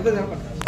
那个人。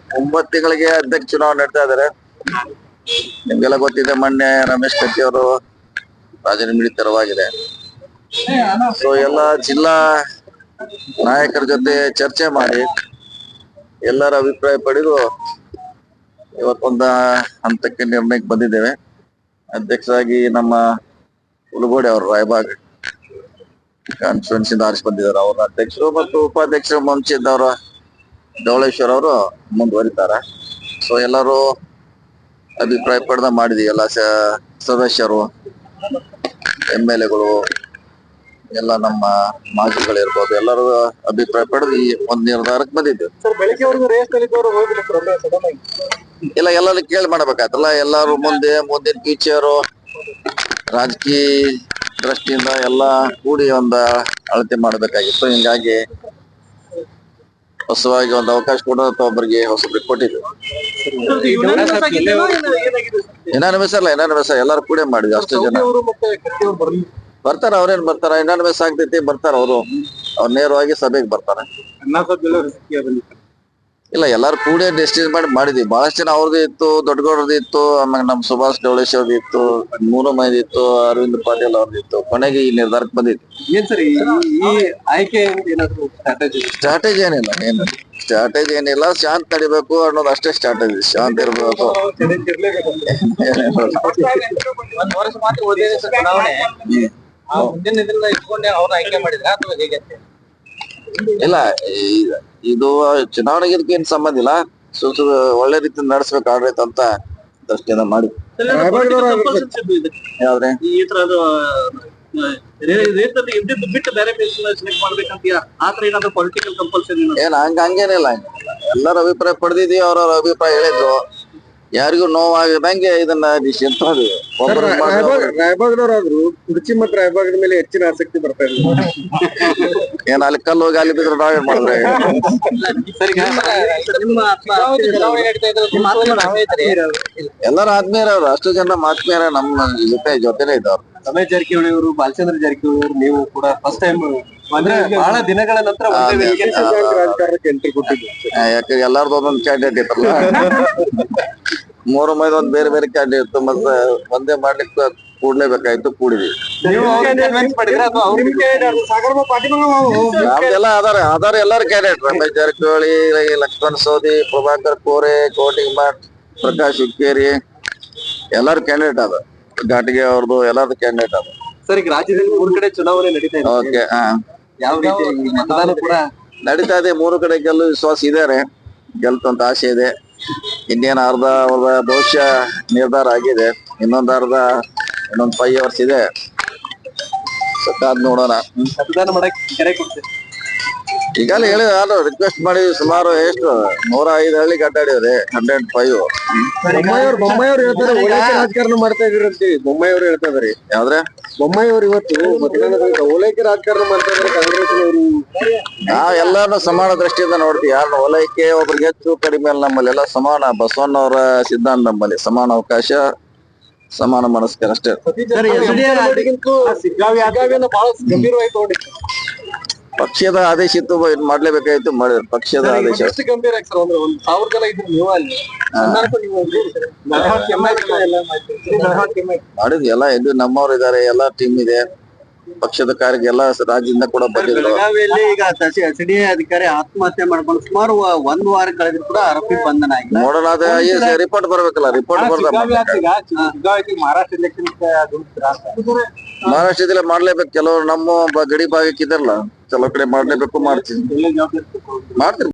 ಒಂಬತ್ತು ತಿಂಗಳಿಗೆ ಅಧ್ಯಕ್ಷ ಚುನಾವಣೆ ನಡೀತಾ ಇದಾರೆ. ನಿಮ್ಗೆಲ್ಲ ಗೊತ್ತಿದೆ, ಮೊನ್ನೆ ರಮೇಶ್ ಕತ್ತಿ ಅವರು ರಾಜೀನಾಮೆ ತೆರವಾಗಿದೆ ಸೊ ಎಲ್ಲ ಜಿಲ್ಲಾ ನಾಯಕರ ಜೊತೆ ಚರ್ಚೆ ಮಾಡಿ ಎಲ್ಲರ ಅಭಿಪ್ರಾಯ ಪಡೆದು ಇವತ್ತೊಂದ ಹಂತಕ್ಕೆ ನಿರ್ಣಯಕ್ಕೆ ಬಂದಿದ್ದೇವೆ. ಅಧ್ಯಕ್ಷರಾಗಿ ನಮ್ಮ ಉಲಗೋಡಿ ಅವರು, ರಾಯಬಾಗ್ ಕಾನ್ಫರೆನ್ಸ್ ಇಂದ ಆರಿಸಿ ಬಂದಿದ್ದಾರೆ. ಅವರ ಅಧ್ಯಕ್ಷರು ಮತ್ತು ಉಪಾಧ್ಯಕ್ಷರು ಮುಂಚಿದ್ದವರು ಧವಳೇಶ್ವರ್ ಅವರು ಮುಂದುವರಿತಾರೆ. ಸೊ ಎಲ್ಲರೂ ಅಭಿಪ್ರಾಯ ಪಡೆದ ಮಾಡಿದೀವಿ ಎಲ್ಲ ಸ- ಸದಸ್ಯರು ಎಂ ಎಲ್ ಎಗಳು ಎಲ್ಲ ನಮ್ಮ ಮಾಜಿಗಳಿರ್ಬೋದು ಎಲ್ಲರೂ ಅಭಿಪ್ರಾಯ ಪಡೆದು ಈ ಒಂದು ನಿರ್ಧಾರಕ್ಕೆ ಬಂದಿದ್ದೀವಿ ಇಲ್ಲ ಎಲ್ಲರೂ ಕೇಳಿ ಮಾಡಬೇಕಾಯ್ತಲ್ಲ ಎಲ್ಲರೂ ಮುಂದೆ ಮುಂದಿನ ಫ್ಯೂಚರು ರಾಜಕೀಯ ದೃಷ್ಟಿಯಿಂದ ಎಲ್ಲ ಕೂಡಿ ಒಂದ ಅಳತೆ ಮಾಡ್ಬೇಕಾಗಿತ್ತು. ಹಿಂಗಾಗಿ ಹೊಸವಾಗಿ ಒಂದು ಅವಕಾಶ ಕೊಡೋದು ಒಬ್ಬರಿಗೆ ಹೊಸಬ್ರಿಗೆ ಕೊಟ್ಟಿದ್ವಿ ಏನಾನಿಮಸ್ ಅಲ್ಲ ಏನಾನಿಮಸ್ ಎಲ್ಲಾರು ಕೂಡ ಮಾಡಿದ್ವಿ ಅಷ್ಟು ಜನ. ಬರ್ತಾರ, ಅವ್ರೇನ್ ಬರ್ತಾರ? ಏನಾನಿಮಸ್ ಆಗ್ತೈತಿ, ಬರ್ತಾರ ಅವರು. ಅವ್ರ ನೇರವಾಗಿ ಸಭೆಗೆ ಬರ್ತಾರ. ಇಲ್ಲ ಎಲ್ಲಾರು ಕೂಡಿ ಡಿಸ್ಟಿಸ್ ಮಾಡಿ ಮಾಡಿದ್ವಿ. ಬಹಳಷ್ಟು ಜನ ಅವ್ರದ್ದು ಇತ್ತು ದೊಡ್ಡಗೌಡ್ರದ್ದು ಇತ್ತು ಆಮೇಲೆ ನಮ್ ಸುಭಾಷ್ ಡವಳೇಶ್ ಅವ್ರದ್ದು ಇತ್ತು ಮೂರು ಮಂದಿ ಇತ್ತು ಅರವಿಂದ್ ಪಾಟೀಲ್ ಅವ್ರದ್ದು ಇತ್ತು. ಕೊನೆಗೆ ಈ ನಿರ್ಧಾರಕ್ಕೆ ಬಂದಿದ್ವಿ. ಏನ್ ಸರ್ ಈ ಆಯ್ಕೆ ಏನಾದ್ರು ಸ್ಟ್ರಾಟಜಿ ಸ್ಟ್ರಾಟಜಿ ಏನಿಲ್ಲ ಏನು ಸ್ಟ್ರಾಟಜಿ ಏನಿಲ್ಲ ಶಾಂತ ತಡಿಬೇಕು ಅನ್ನೋದು ಅಷ್ಟೇ ಸ್ಟ್ರಾಟಜಿ ಶಾಂತ ಇರ್ಬೇಕು. ಒಂದ್ ವರ್ಷ ಮಾತ್ರ ಚುನಾವಣೆ. ಇಟ್ಕೊಂಡೆ ಅವ್ರ ಆಯ್ಕೆ ಮಾಡಿದ್ರೆ ಅಥವಾ ಹೇಗೆ ಇಲ್ಲ ಇದು ಚುನಾವಣೆಗೆ ಇದಕ್ಕೆ ಏನ್ ಸಂಬಂಧ ಇಲ್ಲ. ಸುಸು ಒಳ್ಳೆ ರೀತಿ ನಡೆಸ್ಬೇಕು ಆಡಳಿತ ಅಂತ ದೃಷ್ಟಿಯಿಂದ ಮಾಡಿ ಯಾವ್ದ್ರೆ? ಈ ತರದ್ದು ಬಿಟ್ಟು ಬೇರೆ ಸೆಲೆಕ್ಟ್ ಮಾಡ್ಬೇಕಂತ ಆತರ ಏನಾದ್ರು ಪೊಲಿಟಿಕಲ್ ಕಂಪಲ್ಸರಿ ಏನ್? ಹಂಗ ಹಂಗೇನಿಲ್ಲ ಎಲ್ಲರ ಅಭಿಪ್ರಾಯ ಪಡೆದಿದ್ವಿ ಅವ್ರವ್ರ ಅಭಿಪ್ರಾಯ ಹೇಳಿದ್ರು. ಯಾರಿಗೂ ನೋವಾಗದಂಗೆ ಇದನ್ನ ಡಿಸಿಷನ್ ರಾಯಬಾಗ್ನವರಾದ್ರು ಕುರ್ಚಿ ಮತ್ತೆ ರಾಯಬಾಗದ ಮೇಲೆ ಹೆಚ್ಚಿನ ಆಸಕ್ತಿ ಬರ್ತಾ ಇದೆ ಏನ್ ಅಲ್ಲಿ ಕಲ್ಲು ಹೋಗಿ ಅಲ್ಲಿ ಬಿದ್ರೆ ನಾವೇನ್ ಮಾಡಿದ್ರೆ ಎಲ್ಲರ ಆತ್ಮೀಯರವ್ರು ಅಷ್ಟು ಜನ ಆತ್ಮೀಯರ ನಮ್ಮ ಜೊತೆ ಜೊತೆನೇ ಇದ್ದವ್ರು. ರಮೇಶ್ ಜಾರಕಿಹೊಳಿ ಅವರು ಬಾಲಚಂದ್ರ ಜಾರಕಿಹೊಳಿ ಅವರು ನೀವು ಕೂಡ ಫಸ್ಟ್ ಟೈಮ್ ಅಂದ್ರೆ ಬಹಳ ದಿನಗಳ ನಂತರ ಯಾಕೆ ಎಲ್ಲಾರ್ದು ಒಂದೊಂದು ಕ್ಯಾಂಡಿಡೇಟ್ ಇತ್ತಲ್ಲ? ಮೂರು ಮೈದ ಒಂದ್ ಬೇರೆ ಬೇರೆ ಕ್ಯಾಂಡಿ ಇತ್ತು ಮತ್ತೆ ಒಂದೇ ಮಾಡ್ಲಿಕ್ಕೆ ಕೂಡ್ಲೇಬೇಕಾಯ್ತು ಕೂಡಿದ್ವಿ. ನಮ್ದೆಲ್ಲ ಅದಾರ ಅದಾರ ಎಲ್ಲಾರು ಕ್ಯಾಂಡಿಡೇಟ್ ರಮೇಶ್ ಜಾರಕಿಹೊಳಿ ಲಕ್ಷ್ಮಣ್ ಸೋದಿ ಪ್ರಭಾಕರ್ ಕೋರೆ ಕೋಟಿ ಮಠ್ ಪ್ರಕಾಶ್ ಹುಕ್ಕೇರಿ ಎಲ್ಲಾರು ಕ್ಯಾಂಡಿಡೇಟ್ ಅದ ಘಾಟಿಗೆ ಅವ್ರದ್ದು ಎಲ್ಲಾರು ಕ್ಯಾಂಡಿಡೇಟ್ ಅದ ಸರ್ ಈಗ ರಾಜ್ಯದಲ್ಲಿ ಮೂರು ಕಡೆ ಚುನಾವಣೆ ನಡೀತಾ ಇದೆ. ಓಕೆ ಹಾ. ಯಾವ ರೀತಿ ಈ ಮತದಾನ ಕೂಡ ನಡೀತಾ ಇದೆ ಮೂರು ಕಡೆ ಗೆಲ್ಲು ವಿಶ್ವಾಸ ಇದಾರೆ ಗೆಲ್ತಂತ ಆಸೆ ಇದೆ. ಇನ್ನೇನ್ ಅರ್ಧ ಅವ್ರದ ಭವಿಷ್ಯ ನಿರ್ಧಾರ ಆಗಿದೆ. ಇನ್ನೊಂದು ಅರ್ಧ, ಇನ್ನೊಂದು ಫೈವ್ ಅವರ್ಸ್ ಇದೆ. ಸತ್ತಾದ್ ನೋಡೋಣ. ಮಾಡಕ್ಕೆ ಮಾಡಕ್ ಕರೆ ಕೊಡ್ತೇವೆ ಈಗಾಗಲೇ ಹೇಳಿ ಅದು ರಿಕ್ವೆಸ್ಟ್ ಮಾಡಿ ಸುಮಾರು ಎಷ್ಟು? ನೂರ ಐದು ಹಳ್ಳಿ ಕಟ್ಟಾಡಿವ್ರಿ ಹಂಡ್ರೆಡ್ ಫೈವ್ ಬೊಮ್ಮಾಯಿಯವ್ರು ಬೊಮ್ಮಾಯಿಯವ್ರು ಹೇಳ್ತಾರೆ ಓಲೈಕೆ ರಾಜಕಾರಣ ಮಾಡ್ತಾ ಇದ್ರಂತೆ ಬೊಮ್ಮಾಯಿಯವ್ರು ಹೇಳ್ತಾ ಇದ್ರಿ ಯಾವ್ದ್ರೆ? ಬೊಮ್ಮಾಯಿಯವ್ರು ಇವತ್ತು ಮತದಾನದಲ್ಲಿ ಓಲೈಕೆ ರಾಜಕಾರಣ ಮಾಡ್ತಾ ಇದ್ರೆ ಕಾಂಗ್ರೆಸ್ ಅವರು ನಾವ್ ಎಲ್ಲಾನು ಸಮಾನ ದೃಷ್ಟಿಯಿಂದ ನೋಡ್ತೀವಿ. ಯಾರು ಓಲೈಕೆ ಒಬ್ರಿಗೆ ಹೆಚ್ಚು ಕಡಿಮೆ ಅಲ್ಲ ನಮ್ಮಲ್ಲಿ ಎಲ್ಲ ಸಮಾನ. ಬಸವಣ್ಣವರ ಸಿದ್ಧಾಂತ ನಮ್ಮಲ್ಲಿ ಸಮಾನ ಅವಕಾಶ ಸಮಾನ ಮನಸ್ಕರ ಅಷ್ಟೇ. ಸಿಗ್ಗಾವಿಯನ್ನ ಬಹಳ ಗಂಭೀರವಾಗಿ ತಗೊಂಡಿತ್ತು. ಪಕ್ಷದ ಆದೇಶ ಇತ್ತು ಇದು ಮಾಡ್ಲೇಬೇಕಾಯ್ತು ಪಕ್ಷದ ಆದೇಶ. ಎಷ್ಟು ಗಂಭೀರ ಸರ್ ಅಂದ್ರೆ ನೀವು ಎಲ್ಲ ಇದು ನಮ್ಮವ್ರು ಇದಾರೆ ಎಲ್ಲ ಟೀಮ್ ಇದೆ. ಪಕ್ಷದ ಕಾರ್ಯಕ್ಕೆ ಎಲ್ಲ ರಾಜ್ಯದಿಂದ ಕೂಡ ಬಂದಿದ್ರು. ಬೆಳಗಾವಿಯಲ್ಲಿ ಈಗ ಸಿಡಿಎ ಅಧಿಕಾರಿ ಆತ್ಮಹತ್ಯೆ ಮಾಡ್ಕೊಂಡು ಸುಮಾರು ಒಂದ್ ವಾರ ಕಳೆದ್ರು ಕೂಡ ಆರೋಪಿ ಬಂಧನ ಆಗಿದೆ ನೋಡೋಣ ರಿಪೋರ್ಟ್ ಬರ್ಬೇಕಲ್ಲ ರಿಪೋರ್ಟ್ ಬರ್ದ ಮಹಾರಾಷ್ಟ್ರ ಎಲೆಕ್ಷನ್ ಮಹಾರಾಷ್ಟ್ರದಲ್ಲಿ ಮಾಡ್ಲೇಬೇಕು. ಕೆಲವ್ರು ನಮ್ಮ ಗಡಿ ಭಾಗಕ್ಕೆ ಇದಾರಲ್ಲ ಕೆಲವ್ ಕಡೆ ಮಾಡ್ಲೇಬೇಕು ಮಾಡ್ತೀವಿ. ಮಾಡ್ತೀವಿ